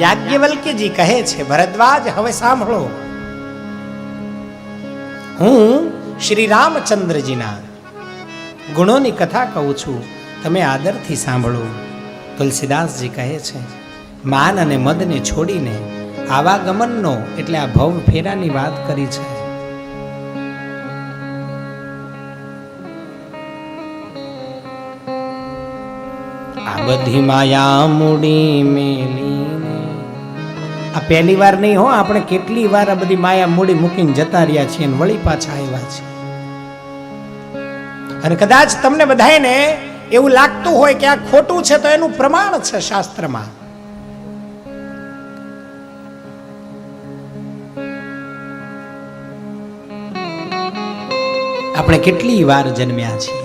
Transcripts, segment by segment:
યાજ્ઞવલ્ક્યજી કહે છે, ભરદ્વાજ, હવે સાંભળો. હું શ્રી રામચંદ્રજીના ગુણોની કથા કહું છું, તમે આદરથી સાંભળો. તુલસીદાસજી કહે છે, માન અને મદને છોડીને આવાગમનનો, એટલે આ ભવ ફેરાની વાત કરી છે. આ બધી માયા મૂડી મેલીને આ પહેલી વાર નહીં હો, આપણે કેટલી વાર આ બધી માયા મૂડી મૂકીને જતા રહ્યા છીએ અને વળી પાછા આવ્યા છે અને કદાચ તમને બધાને એવું લાગતું હોય કે આ ખોટું છે, તો એનું પ્રમાણ છે શાસ્ત્રમાં. આપણે કેટલી વાર જન્મ્યા છીએ.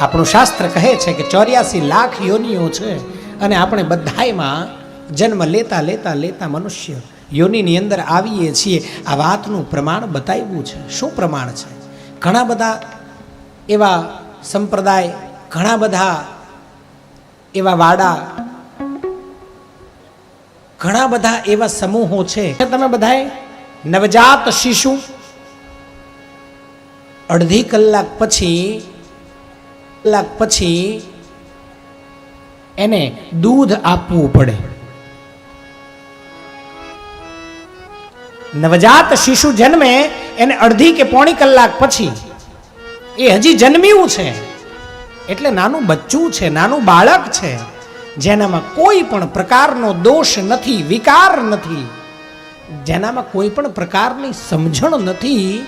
આપણું શાસ્ત્ર કહે છે કે ચોર્યાસી લાખ યોનિઓ છે અને આપણે બધાયમાં જન્મ લેતા લેતા લેતા મનુષ્ય યોનિની અંદર આવીએ છીએ. આ વાતનું પ્રમાણ બતાવ્યું છે. શું પ્રમાણ છે? ઘણા બધા એવા સંપ્રદાય, ઘણા બધા એવા વાડા, ઘણા બધા એવા સમૂહો છે. તમે બધાએ નવજાત શિશુ અડધી કલાક પછી કલાક પછી એને દૂધ આપવું પડે. નવજાત શિશુ જન્મે એને અડધી કે પોણી કલાક પછી. એ હજી જન્મ્યું છે. એટલે નાનું બચ્ચું છે, નાનું બાળક છે, જેનામાં કોઈ પણ પ્રકારનો દોષ નથી, વિકાર નથી. જેનામાં કોઈ પણ પ્રકારની સમજણ નથી.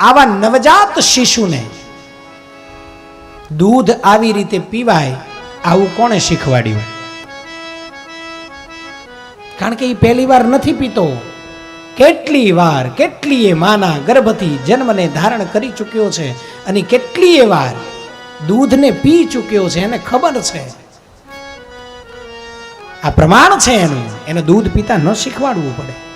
આવા નવજાત શિશુને દૂધ આવી રીતે પીવાય, આવું કોણે શીખવાડ્યું? કારણ કે એ પહેલી વાર નથી પીતો. કેટલી વાર કેટલીય માના ગર્ભથી જન્મને ધારણ કરી ચૂક્યો છે અને કેટલીય વાર દૂધને પી ચૂક્યો છે એને ખબર છે? આ પ્રમાણ છે એનું. એને દૂધ પીતા ન શીખવાડવું પડે.